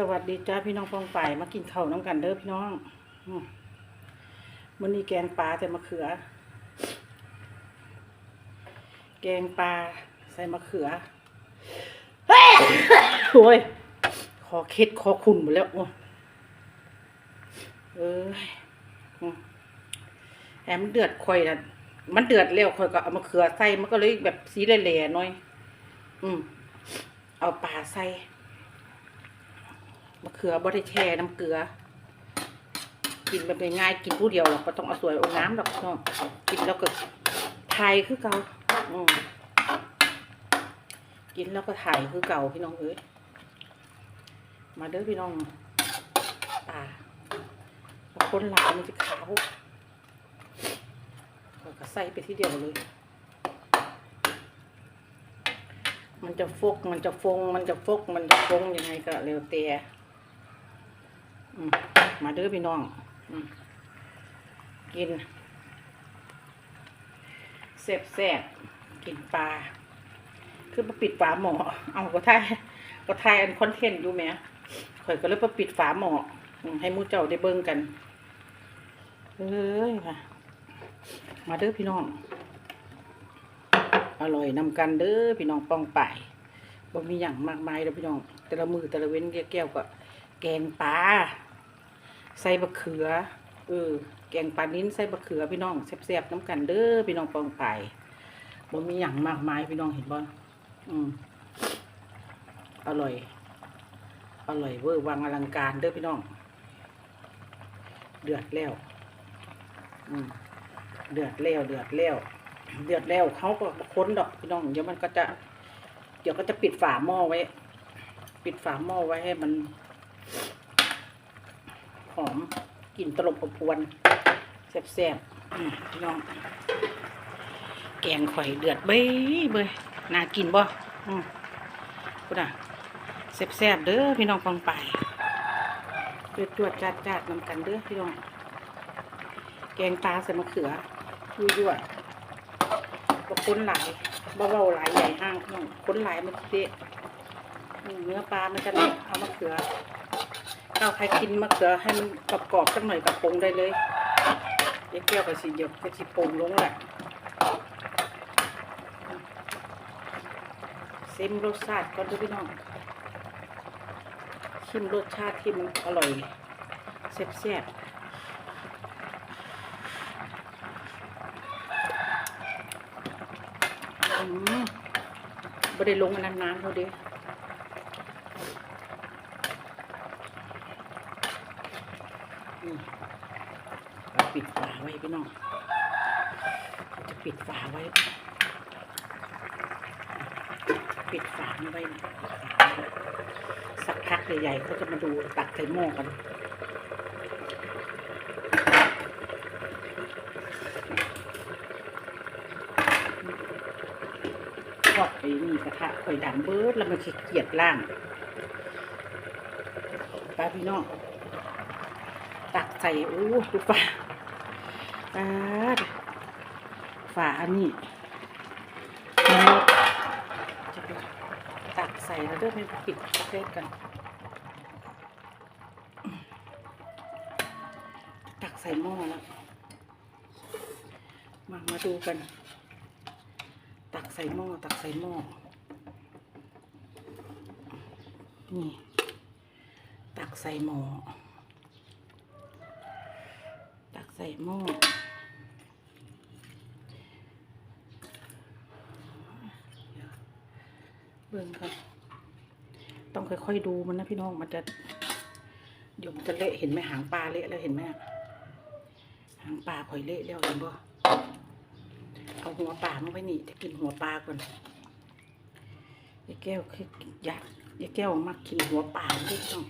สวัสดีจ้าพี่น้องฟองฝ่ายมากินข้าวน้ำกันเด้อพี่น้องมันนี้แกงปลาแต่มะเขือ แกงปลาใส่มะเขือโอ้ยคอเคล็ดคอขุ่นหมดแล้วโอ้เอ้ยอืมแอมนเดือดคอยนะมันเดือดแล้วคอยก็เอามะเขือใส่มันก็เลยแบบสีแหล่ๆหน่อย อืมเอาปลาใส่ มะเขือบได้แช่น้ำเกลือ กินแบบง่ายกินผู้เดียวหรอกก็ต้องเอาสวยเอาน้ำหรอกเนาะกินแล้วก็ไทยคือเก่าอืมกินแล้วก็ถ่ายคือเก่าพี่น้องเอ้ยมาเด้อพี่น้องป่าคนหลายมันจะขาวก็ใส่ไปที่เดียวเลย มันจะฟก มันจะฟง มันจะฟก มันจะฟงยังไงก็เร็วแต่อื มาเด้อพี่น้องกินแซ่บแซ่บกินปลา คือมาปิดฝาหม้อเอาก็ทายก็ทายอันคอนเทนต์อยู่แหมข่อยก็เลยมาปิดฝาหม้อให้มูเจ้าได้เบิ่งกันเอ้ยมามาเด้อพี่น้อง อร่อยนำกันเด้อพี่น้องป้องป่ายบ่มีอย่างมากมายเด้อพี่น้อง แต่ละมือแต่ละเว้นแก้วก็แกงปลา ใส่บะเขือ เออ แกงปลานิ้นใส่บะเขือพี่น้องแซ่บๆน้ำกันเด้อพี่น้องปองป่ายบ่มีอย่างมากมายพี่น้องเห็นบ่อืมอร่อย อร่อยเวอร์วังอลังการเด้อพี่น้อง เดือดแล้ว อืมเดือดแล้ว เดือดแล้ว เดือดแล้วเขาก็ค้นดอกพี่น้อง เดี๋ยวมันก็จะ เดี๋ยวก็จะปิดฝาหม้อไว้ ปิดฝาหม้อไว้ให้มัน หอมกลิ่นตลบอบอวนแซ่บๆพี่น้อง แกงข่อยเดือดเบ้ยเบ้ยน่ากินบ่อืมพูดอะแซ่บๆเด้อพี่น้องฟังไปเดือดจวดจัดจัดๆนำกันเด้อพี่น้อง แกงปลาใส่มะเขือยั่วๆก็ค้นหลายเบาๆหลายใหญ่ห้างน้องค้นหลายมันเตะอืมเนื้อปลามันจะเละเอามะเขือ ถ้าใครกินมะเขือให้มันกรอบๆสักหน่อยกับปรุงได้เลยเดี๋ยวแก้วกับสีเดียวก็สีปรุงลงแหละเซ็มรสชาติก่อนด้วยพี่น้องชิมรสชาติที่มันอร่อยแซ่บๆอืมบ่ได้ลงอันนั้นน้ำเขาเด้อืม เราปิดฝาไว้พี่น้องจะปิดฝาไว้ ปิดฝาไว้นะสักพักใหญ่ๆเขาจะมาดูตักใส่หม้อกันทอดไอ้นี่กระทะข่อยดังเบิดแล้วมันขี้เกียจล่างปลาพี่น้อง ส่โอ้ดูปาปาดฝานนี้แล้วจะไปตักใส่แล้วเด้วยไปปิดเทศกัน ตักใส่หม้อแล้ว มามาดูกัน ตักใส่หม้อตักใส่หม้อนี่ ตักใส่หม้อ ใส่หม้อเบิ่งครับ ต้องค่อยๆดูมันนะพี่น้องมันจะเดี๋ยวมันจะเละเห็นไหมหางปลาเละแล้วเห็นไหมหางปลาข่อยเละแล้วเห็นบ่เอาหัวปลามาไว้นี่จะกินหัวปลาก่อนยายแก้วคืออยากยายแก้วมักกินหัวปลาด้วยต้อง